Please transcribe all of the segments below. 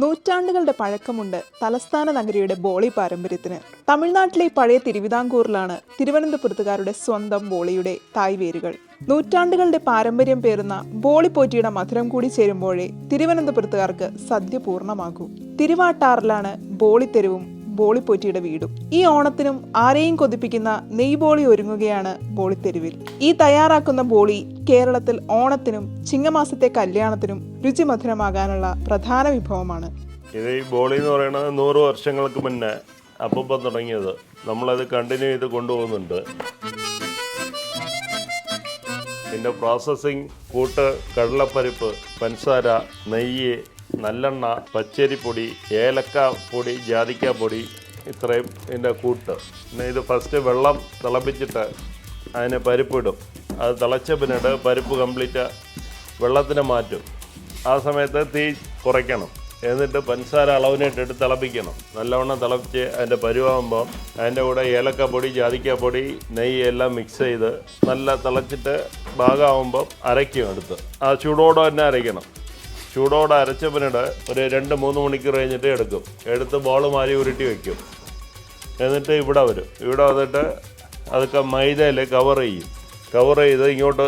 നൂറ്റാണ്ടുകളുടെ പഴക്കമുണ്ട് തലസ്ഥാന നഗരിയുടെ ബോളി പാരമ്പര്യത്തിന്. തമിഴ്നാട്ടിലെ പഴയ തിരുവിതാംകൂറിലാണ് തിരുവനന്തപുരത്തുകാരുടെ സ്വന്തം ബോളിയുടെ തായ് വേരുകൾ നൂറ്റാണ്ടുകളുടെ പാരമ്പര്യം പേറുന്ന ബോളി പോറ്റിയുടെ മധുരം കൂടി ചേരുമ്പോഴേ തിരുവനന്തപുരത്തുകാർക്ക് സദ്യ പൂർണമാകൂ. തിരുവാട്ടാറിലാണ് ബോളിത്തെരുവും ബോളിപ്പോറ്റിയുടെ വീടും. ഈ ഓണത്തിനും ആരെയും കൊതിപ്പിക്കുന്ന നെയ്ബോളി ഒരുങ്ങുകയാണ് ബോളിത്തെരുവിൽ. ഈ തയ്യാറാക്കുന്ന ബോളി കേരളത്തിൽ ഓണത്തിനും ചിങ്ങമാസത്തെ കല്യാണത്തിനും രുചിമധുരമാകാനുള്ള പ്രധാന വിഭവമാണ്. ഇത് ഈ ബോളി എന്ന് പറയുന്നത് നൂറ് വർഷങ്ങൾക്ക് മുന്നേ അപ്പം തുടങ്ങിയത്. നമ്മളത് കണ്ടിന്യൂ ചെയ്ത് കൊണ്ടുപോകുന്നുണ്ട്. ഇതിന്റെ പ്രോസസ്സിങ് കൂട്ട് കടലപ്പരിപ്പ് പഞ്ചസാര നെയ്യ് നല്ലെണ്ണ പച്ചരിപ്പൊടി ഏലക്ക പൊടി ജാതിക്ക പൊടി ഇത്രയും ഇതിന്റെ കൂട്ട്. പിന്നെ ഇത് ഫസ്റ്റ് വെള്ളം തിളപ്പിച്ചിട്ട് അതിന് പരിപ്പിടും. അത് തിളച്ച പിന്നീട് പരിപ്പ് കംപ്ലീറ്റ് വെള്ളത്തിന് മാറ്റും. ആ സമയത്ത് തീ കുറയ്ക്കണം. എന്നിട്ട് പഞ്ചസാര അളവിനായിട്ടിട്ട് തിളപ്പിക്കണം. നല്ലവണ്ണം തിളപ്പിച്ച് അതിന്റെ പരുവാകുമ്പോൾ അതിന്റെ കൂടെ ഏലക്കപ്പൊടി ജാതിക്കാപ്പൊടി നെയ്യ് എല്ലാം മിക്സ് ചെയ്ത് നല്ല തിളച്ചിട്ട് ഭാഗമാകുമ്പോൾ അരയ്ക്കും എടുത്ത്. ആ ചൂടോടെ തന്നെ അരയ്ക്കണം. ചൂടോടെ അരച്ച പിന്നീട് ഒരു രണ്ട് മൂന്ന് മണിക്കൂർ കഴിഞ്ഞിട്ട് എടുക്കും. എടുത്ത് ബോൾ മാരി ഉരുട്ടി വയ്ക്കും എന്നിട്ട് ഇവിടെ വരും. ഇവിടെ വന്നിട്ട് അതൊക്കെ മൈദയിൽ കവർ ചെയ്യും. കവർ ചെയ്ത് ഇങ്ങോട്ട്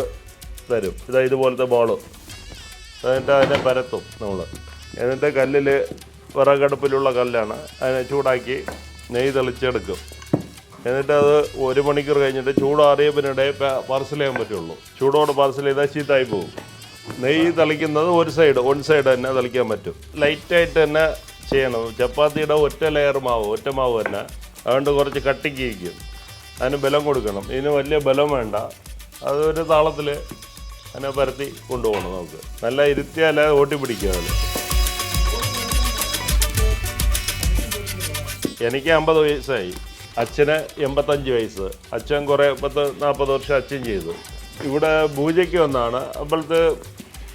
തരും. ഇതാ ഇതുപോലത്തെ ബോൾ എന്നിട്ട് അതിനെ പരത്തും നമ്മൾ എന്നിട്ട് കല്ലിൽ വിറകടുപ്പിലുള്ള കല്ലാണ് അതിനെ ചൂടാക്കി നെയ്യ് തെളിച്ചെടുക്കും. എന്നിട്ട് അത് ഒരു മണിക്കൂർ കഴിഞ്ഞിട്ട് ചൂടാറിയ പിന്നീട് പാർസൽ ചെയ്യാൻ പറ്റുള്ളൂ. ചൂടോടെ പാർസൽ ചെയ്താൽ ചീത്തായി പോകും നെയ്യ് തളിക്കുന്നത് ഒരു സൈഡ് വൺ സൈഡ് തന്നെ തളിക്കാൻ പറ്റും. ലൈറ്റായിട്ട് തന്നെ ചെയ്യണം. ചപ്പാത്തിയുടെ ഒറ്റ ലെയർ മാവ് ഒറ്റ മാവ് തന്നെ. അതുകൊണ്ട് കുറച്ച് കട്ടിക്ക് ഇരിക്കും അതിന് ബലം കൊടുക്കണം. ഇതിന് വലിയ ബലം വേണ്ട. അതൊരു താളത്തിൽ അതിനെ പരത്തി കൊണ്ടുപോകണം നമുക്ക്. നല്ല ഇരുത്തിയാൽ ഓട്ടി പിടിക്കാതെ എനിക്ക് അമ്പത് വയസ്സായി. അച്ഛന് എൺപത്തഞ്ച് വയസ്സ്. അച്ഛൻ കുറേ പത്ത് നാൽപ്പത് വർഷം അച്ഛൻ ചെയ്തു. ഇവിടെ പൂജയ്ക്ക് വന്നാണ്. അപ്പോഴത്തെ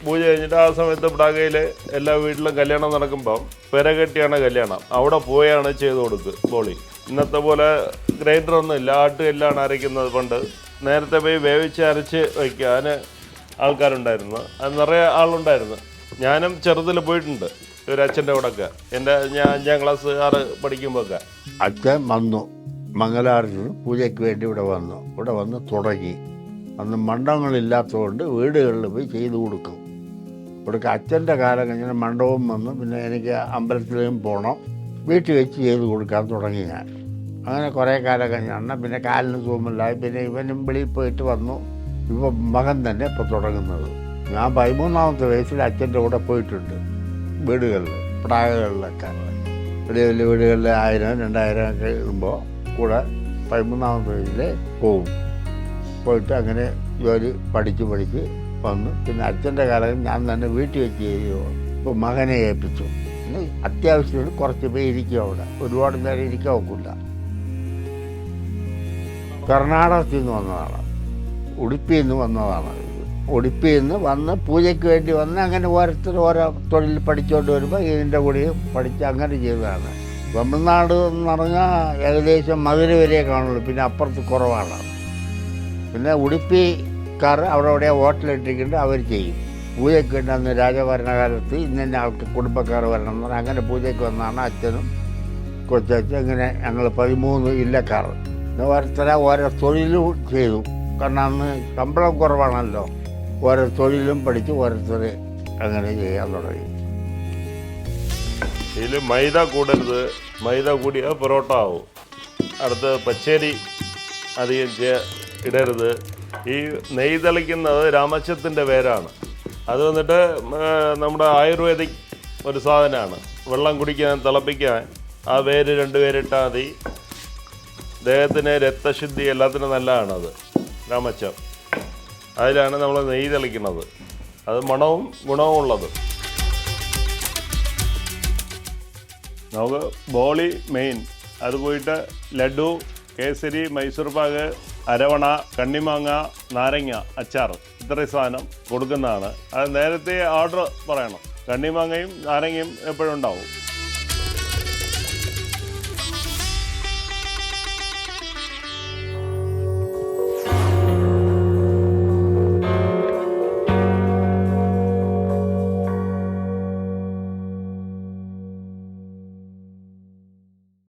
പൂജ കഴിഞ്ഞിട്ട് ആ സമയത്ത് പ്രാകയിൽ എല്ലാ വീട്ടിലും കല്യാണം നടക്കുമ്പം പെരകെട്ടിയാണ് കല്യാണം. അവിടെ പോയാണ് ചെയ്ത് കൊടുത്ത് ബോളി. ഇന്നത്തെ പോലെ ഗ്രൈൻഡറൊന്നും ഇല്ല. ആട്ടുകല്ലാണ് അരയ്ക്കുന്നത് പണ്ട്. നേരത്തെ പോയി വേവിച്ച് അരച്ച് വയ്ക്കുക. അതിന് ആൾക്കാരുണ്ടായിരുന്നു. അത് നിറയെ ആളുണ്ടായിരുന്നു. ഞാനും ചെറുതിൽ പോയിട്ടുണ്ട്. ഒരു അച്ഛന്റെ കൂടെയൊക്കെ. എന്റെ ഞാൻ അഞ്ചാം ക്ലാസ് ആറ് പഠിക്കുമ്പോഴൊക്കെ. അച്ഛൻ വന്നു. മംഗലാറിന് പൂജയ്ക്ക് വേണ്ടി ഇവിടെ വന്നു. ഇവിടെ വന്ന് തുടങ്ങി. അന്ന് മണ്ഡപങ്ങളില്ലാത്തതുകൊണ്ട് വീടുകളിൽ പോയി ചെയ്തു കൊടുക്കും. ഇവിടെ അച്ഛന്റെ കാലം കഴിഞ്ഞാൽ മണ്ഡപം വന്നു. പിന്നെ എനിക്ക് അമ്പലത്തിലേക്കും പോകണം വീട്ടിൽ വെച്ച് ചെയ്ത് കൊടുക്കാൻ തുടങ്ങി ഞാൻ. അങ്ങനെ കുറേ കാലം കഴിഞ്ഞാണ് പിന്നെ കാലിന് സൂമില്ലായി പിന്നെ ഇവനും വെളിയിൽ പോയിട്ട് വന്നു. ഇപ്പം മകൻ തന്നെ ഇപ്പോൾ തുടങ്ങുന്നത്. ഞാൻ പതിമൂന്നാമത്തെ വയസ്സിൽ അച്ഛന്റെ കൂടെ പോയിട്ടുണ്ട്. വീടുകളിൽ പ്രായകളിലൊക്കെ വലിയ വലിയ വീടുകളിൽ ആയിരം രണ്ടായിരം ഒക്കെ ഇടുമ്പോൾ കൂടെ പതിമൂന്നാമത്തെ വയസ്സിൽ പോവും. പോയിട്ട് അങ്ങനെ ജോലി പഠിച്ച് പഠിച്ച് വന്നു. പിന്നെ അച്ഛന്റെ കാലം ഞാൻ തന്നെ വീട്ടിൽ വെച്ച് ചെയ്യുമോ ഇപ്പോൾ മകനെ ഏൽപ്പിച്ചു. പിന്നെ അത്യാവശ്യത്തിന് കുറച്ച് പേര് ഇരിക്കും അവിടെ. ഒരുപാട് നേരം ഇരിക്കാൻ ഒക്കില്ല. കർണാടകത്തിൽ നിന്ന് വന്നതാണ്. ഉടുപ്പിയിൽ നിന്ന് വന്നതാണ്. ഉടുപ്പിയിൽ നിന്ന് വന്ന് പൂജയ്ക്ക് വേണ്ടി വന്ന് അങ്ങനെ ഓരോരുത്തർ ഓരോ തൊഴിൽ പഠിച്ചുകൊണ്ട് വരുമ്പോൾ ഇതിന്റെ കൂടി പഠിച്ച് അങ്ങനെ ചെയ്തതാണ്. തമിഴ്നാട് എന്ന് പറഞ്ഞാൽ ഏകദേശം മധുര വരെ കാണുള്ളൂ. പിന്നെ അപ്പുറത്ത് കുറവാണ്. പിന്നെ ഉടുപ്പിക്കാർ അവിടെ അവിടെ ഹോട്ടലിട്ടിട്ടുണ്ട് അവർ ചെയ്യും. പൂജയ്ക്ക് വേണ്ടി അന്ന് രാജഭരണകാലത്ത് ഇന്ന ആൾക്ക് കുടുംബക്കാർ വരണം എന്ന് പറഞ്ഞാൽ അങ്ങനെ പൂജയ്ക്ക് വന്നാണ് അച്ഛനും കൊച്ചച്ഛൻ അങ്ങനെ ഞങ്ങൾ പതിമൂന്ന് ഇല്ലക്കാർ. ഓരോരുത്തരെ ഓരോ തൊഴിലും ചെയ്തു. കാരണം അന്ന് ശമ്പളം കുറവാണല്ലോ. ഓരോ തൊഴിലും പഠിച്ച് ഓരോരുത്തർ അങ്ങനെ ചെയ്യാൻ തുടങ്ങി. ഇതിൽ മൈദ കൂടരുത്. മൈദ കൂടിയാൽ പൊറോട്ട ആവും. അടുത്ത് പച്ചരി അധികം ഇടരുത്. ഈ നെയ് തളിക്കുന്നത് രാമച്ചത്തിന്റെ പേരാണ്. അത് വന്നിട്ട് നമ്മുടെ ആയുർവേദിക് ഒരു സാധനമാണ്. വെള്ളം കുടിക്കാൻ തിളപ്പിക്കാൻ ആ വേര് രണ്ട് പേരിട്ടാൽ മതി. ദേഹത്തിന് രക്തശുദ്ധി എല്ലാത്തിനും നല്ലതാണത്. രാമച്ചം. അതിലാണ് നമ്മൾ നെയ്യ് തളിക്കുന്നത്. അത് മണവും ഗുണവും ഉള്ളത്. നമുക്ക് ബോളി മെയിൻ. അത് പോയിട്ട് ലഡു കേസരി മൈസൂർ പാക്ക് അരവണ കണ്ണിമാങ്ങ നാരങ്ങ അച്ചാർ ഇത്രയും സാധനം കൊടുക്കുന്നതാണ്. അത് നേരത്തെ ഓർഡർ പറയണം. കണ്ണിമാങ്ങയും നാരങ്ങയും എപ്പോഴും ഉണ്ടാവും.